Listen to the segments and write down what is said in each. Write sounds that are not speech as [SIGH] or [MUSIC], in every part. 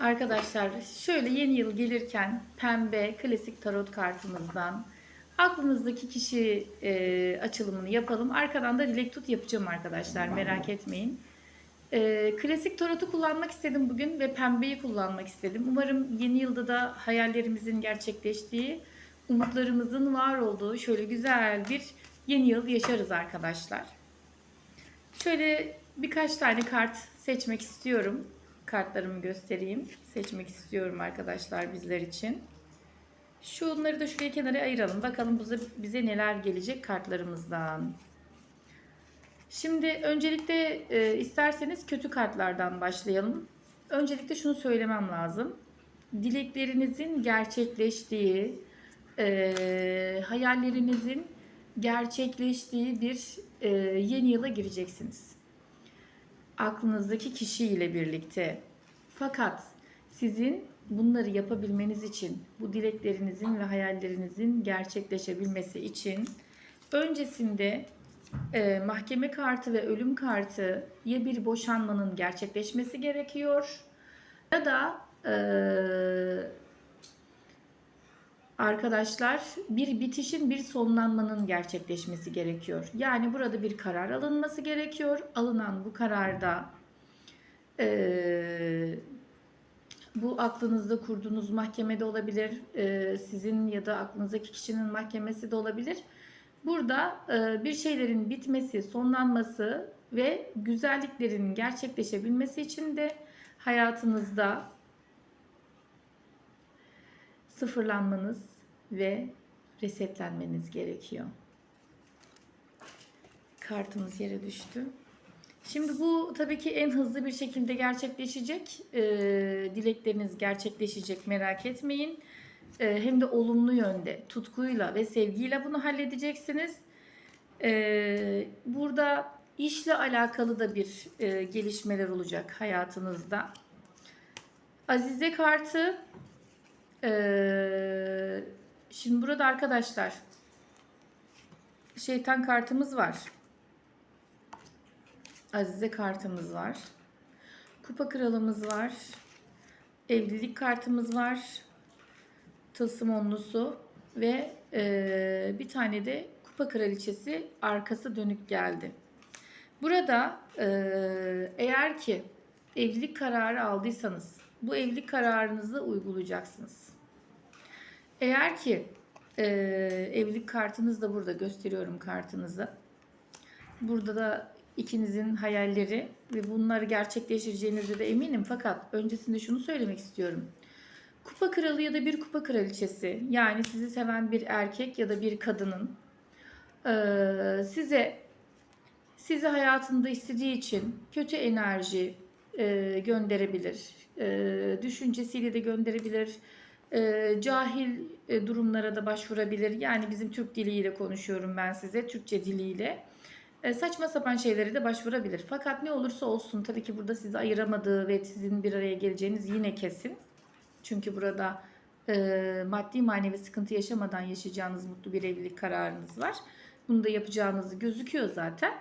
Arkadaşlar şöyle yeni yıl gelirken pembe klasik tarot kartımızdan aklınızdaki kişi e, açılımını yapalım. Arkadan da dilek tut yapacağım arkadaşlar merak etmeyin. E, klasik tarotu kullanmak istedim bugün ve pembeyi kullanmak istedim. Umarım yeni yılda da hayallerimizin gerçekleştiği, umutlarımızın var olduğu şöyle güzel bir yeni yıl yaşarız arkadaşlar. Şöyle birkaç tane kart seçmek istiyorum. Kartlarımı göstereyim. Seçmek istiyorum arkadaşlar bizler için. Şunları da şuraya kenara ayıralım. Bakalım bize, bize neler gelecek kartlarımızdan. Şimdi öncelikle e, isterseniz kötü kartlardan başlayalım. Öncelikle şunu söylemem lazım. Dileklerinizin gerçekleştiği, e, hayallerinizin gerçekleştiği bir e, yeni yıla gireceksiniz. Aklınızdaki kişiyle birlikte. Fakat sizin bunları yapabilmeniz için, bu dileklerinizin ve hayallerinizin gerçekleşebilmesi için öncesinde e, mahkeme kartı ve ölüm kartı ya bir boşanmanın gerçekleşmesi gerekiyor ya da e, arkadaşlar bir bitişin bir sonlanmanın gerçekleşmesi gerekiyor. Yani burada bir karar alınması gerekiyor. Alınan bu kararda e, bu aklınızda kurduğunuz mahkemede olabilir, e, sizin ya da aklınızdaki kişinin mahkemesi de olabilir. Burada e, bir şeylerin bitmesi, sonlanması ve güzelliklerin gerçekleşebilmesi için de hayatınızda sıfırlanmanız ve resetlenmeniz gerekiyor. Kartımız yere düştü. Şimdi bu tabii ki en hızlı bir şekilde gerçekleşecek. Ee, dilekleriniz gerçekleşecek merak etmeyin. Ee, hem de olumlu yönde, tutkuyla ve sevgiyle bunu halledeceksiniz. Ee, burada işle alakalı da bir e, gelişmeler olacak hayatınızda. Azize kartı ee, şimdi burada arkadaşlar şeytan kartımız var. Azize kartımız var. Kupa kralımız var. Evlilik kartımız var. Tılsım onlusu ve e, bir tane de kupa kraliçesi arkası dönük geldi. Burada e, eğer ki evlilik kararı aldıysanız bu evlilik kararınızı uygulayacaksınız. Eğer ki e, evlilik kartınız da burada gösteriyorum kartınızı. Burada da ikinizin hayalleri ve bunları gerçekleştireceğinize de eminim. Fakat öncesinde şunu söylemek istiyorum. Kupa kralı ya da bir kupa kraliçesi yani sizi seven bir erkek ya da bir kadının size sizi hayatında istediği için kötü enerji gönderebilir. Düşüncesiyle de gönderebilir. Cahil durumlara da başvurabilir. Yani bizim Türk diliyle konuşuyorum ben size. Türkçe diliyle. E, saçma sapan şeylere de başvurabilir. Fakat ne olursa olsun tabii ki burada sizi ayıramadığı ve sizin bir araya geleceğiniz yine kesin. Çünkü burada e, maddi manevi sıkıntı yaşamadan yaşayacağınız mutlu bir evlilik kararınız var. Bunu da yapacağınız gözüküyor zaten.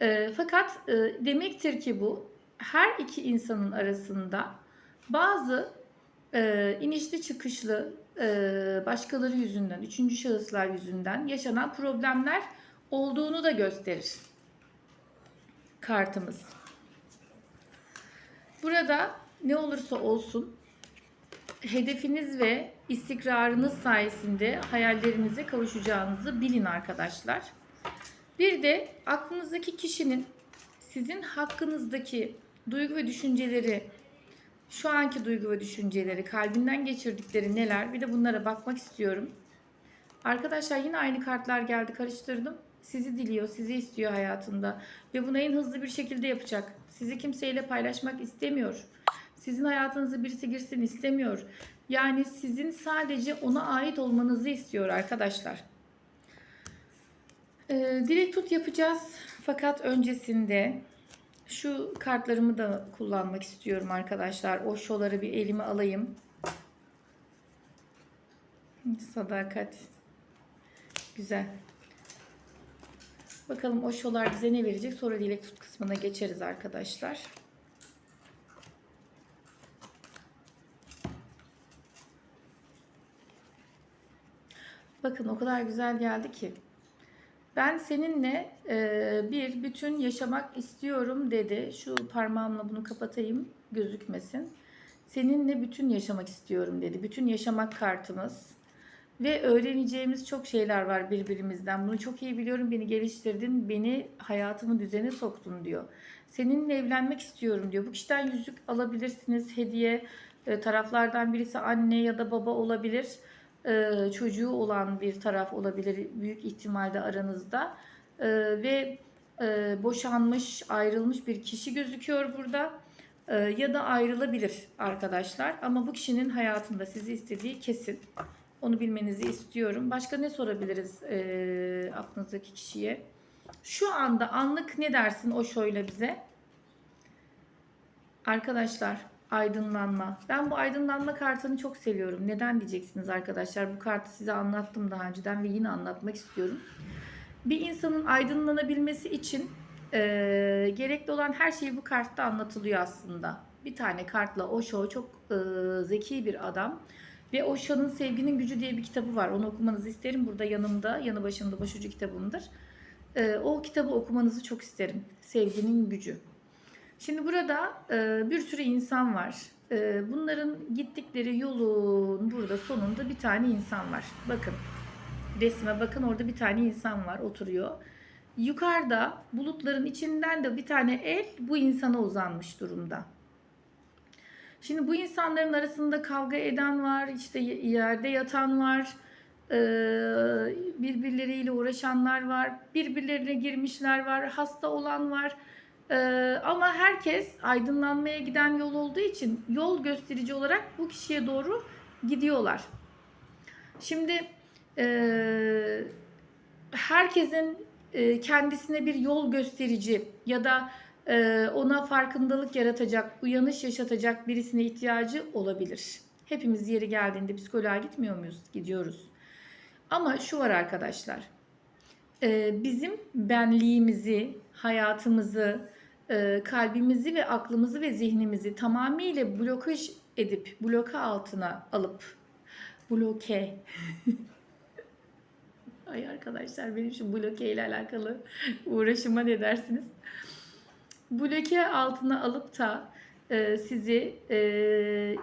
E, fakat e, demektir ki bu her iki insanın arasında bazı e, inişli çıkışlı e, başkaları yüzünden, üçüncü şahıslar yüzünden yaşanan problemler olduğunu da gösterir kartımız. Burada ne olursa olsun hedefiniz ve istikrarınız sayesinde hayallerinize kavuşacağınızı bilin arkadaşlar. Bir de aklınızdaki kişinin sizin hakkınızdaki duygu ve düşünceleri, şu anki duygu ve düşünceleri, kalbinden geçirdikleri neler? Bir de bunlara bakmak istiyorum. Arkadaşlar yine aynı kartlar geldi karıştırdım. Sizi diliyor, sizi istiyor hayatında ve bunu en hızlı bir şekilde yapacak. Sizi kimseyle paylaşmak istemiyor. Sizin hayatınıza birisi girsin istemiyor. Yani sizin sadece ona ait olmanızı istiyor arkadaşlar. Ee, dilek tut yapacağız. Fakat öncesinde şu kartlarımı da kullanmak istiyorum arkadaşlar. O şoları bir elime alayım. Sadakat. Güzel. Bakalım o şolar bize ne verecek? Sonra dilek tut kısmına geçeriz arkadaşlar. Bakın o kadar güzel geldi ki. Ben seninle e, bir bütün yaşamak istiyorum dedi. Şu parmağımla bunu kapatayım gözükmesin. Seninle bütün yaşamak istiyorum dedi. Bütün yaşamak kartımız. Ve öğreneceğimiz çok şeyler var birbirimizden. Bunu çok iyi biliyorum. Beni geliştirdin, beni hayatımın düzene soktun diyor. Seninle evlenmek istiyorum diyor. Bu kişiden yüzük alabilirsiniz hediye. E, taraflardan birisi anne ya da baba olabilir. E, çocuğu olan bir taraf olabilir büyük ihtimalle aranızda. E, ve boşanmış, ayrılmış bir kişi gözüküyor burada. Ya da ayrılabilir arkadaşlar. Ama bu kişinin hayatında sizi istediği kesin. Onu bilmenizi istiyorum. Başka ne sorabiliriz e, aklınızdaki kişiye? Şu anda anlık ne dersin o şöyle bize? Arkadaşlar aydınlanma. Ben bu aydınlanma kartını çok seviyorum. Neden diyeceksiniz arkadaşlar? Bu kartı size anlattım daha önceden ve yine anlatmak istiyorum. Bir insanın aydınlanabilmesi için e, gerekli olan her şey bu kartta anlatılıyor aslında. Bir tane kartla Osho çok e, zeki bir adam. Ve Osho'nun Sevginin Gücü diye bir kitabı var. Onu okumanızı isterim. Burada yanımda, yanı başımda başucu kitabımdır. E, o kitabı okumanızı çok isterim. Sevginin Gücü. Şimdi burada e, bir sürü insan var. E, bunların gittikleri yolun burada sonunda bir tane insan var. Bakın resme bakın orada bir tane insan var oturuyor. Yukarıda bulutların içinden de bir tane el bu insana uzanmış durumda. Şimdi bu insanların arasında kavga eden var, işte yerde yatan var, birbirleriyle uğraşanlar var, birbirlerine girmişler var, hasta olan var. Ama herkes aydınlanmaya giden yol olduğu için yol gösterici olarak bu kişiye doğru gidiyorlar. Şimdi herkesin kendisine bir yol gösterici ya da ona farkındalık yaratacak, uyanış yaşatacak birisine ihtiyacı olabilir. Hepimiz yeri geldiğinde psikoloğa gitmiyor muyuz? Gidiyoruz. Ama şu var arkadaşlar. E, bizim benliğimizi, hayatımızı, e, kalbimizi ve aklımızı ve zihnimizi tamamıyla blokaj edip bloka altına alıp bloke [LAUGHS] Ay arkadaşlar benim şu bloke ile alakalı uğraşıma ne dersiniz? Bloke altına alıp da e, sizi e,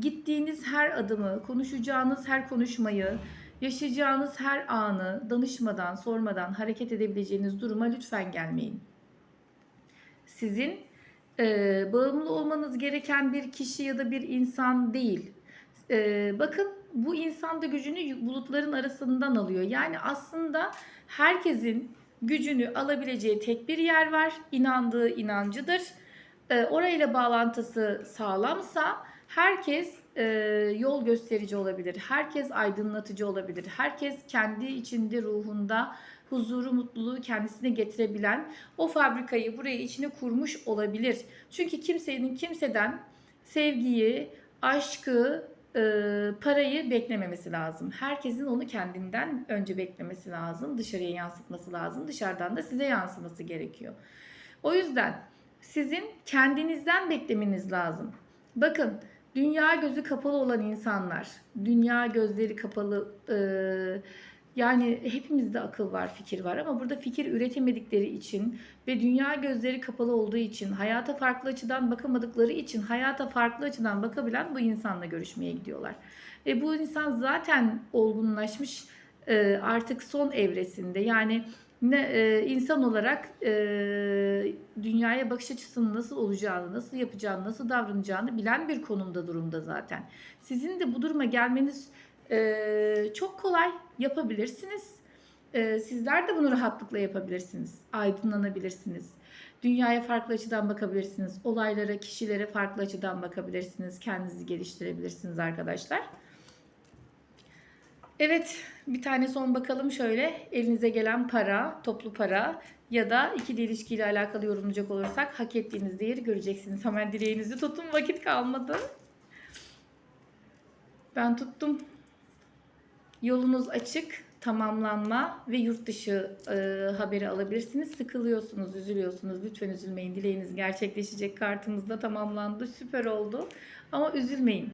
gittiğiniz her adımı, konuşacağınız her konuşmayı, yaşayacağınız her anı danışmadan, sormadan hareket edebileceğiniz duruma lütfen gelmeyin. Sizin e, bağımlı olmanız gereken bir kişi ya da bir insan değil. E, bakın bu insan da gücünü bulutların arasından alıyor. Yani aslında herkesin gücünü alabileceği tek bir yer var. İnandığı inancıdır. E, orayla bağlantısı sağlamsa herkes e, yol gösterici olabilir. Herkes aydınlatıcı olabilir. Herkes kendi içinde ruhunda huzuru, mutluluğu kendisine getirebilen o fabrikayı buraya içine kurmuş olabilir. Çünkü kimsenin kimseden sevgiyi, aşkı, parayı beklememesi lazım. Herkesin onu kendinden önce beklemesi lazım. Dışarıya yansıtması lazım. Dışarıdan da size yansıması gerekiyor. O yüzden sizin kendinizden beklemeniz lazım. Bakın dünya gözü kapalı olan insanlar, dünya gözleri kapalı e, yani hepimizde akıl var, fikir var ama burada fikir üretemedikleri için ve dünya gözleri kapalı olduğu için, hayata farklı açıdan bakamadıkları için hayata farklı açıdan bakabilen bu insanla görüşmeye gidiyorlar. Ve bu insan zaten olgunlaşmış e, artık son evresinde. Yani ne e, insan olarak e, dünyaya bakış açısının nasıl olacağını, nasıl yapacağını, nasıl davranacağını bilen bir konumda durumda zaten. Sizin de bu duruma gelmeniz çok kolay yapabilirsiniz. Sizler de bunu rahatlıkla yapabilirsiniz. Aydınlanabilirsiniz. Dünyaya farklı açıdan bakabilirsiniz. Olaylara, kişilere farklı açıdan bakabilirsiniz. Kendinizi geliştirebilirsiniz arkadaşlar. Evet, bir tane son bakalım şöyle. Elinize gelen para, toplu para ya da ikili ilişkiyle alakalı yorumlayacak olursak hak ettiğiniz değeri göreceksiniz. Hemen dileğinizi tutun, vakit kalmadı. Ben tuttum. Yolunuz açık, tamamlanma ve yurt dışı e, haberi alabilirsiniz. Sıkılıyorsunuz, üzülüyorsunuz. Lütfen üzülmeyin. Dileğiniz gerçekleşecek. Kartımız da tamamlandı. Süper oldu. Ama üzülmeyin.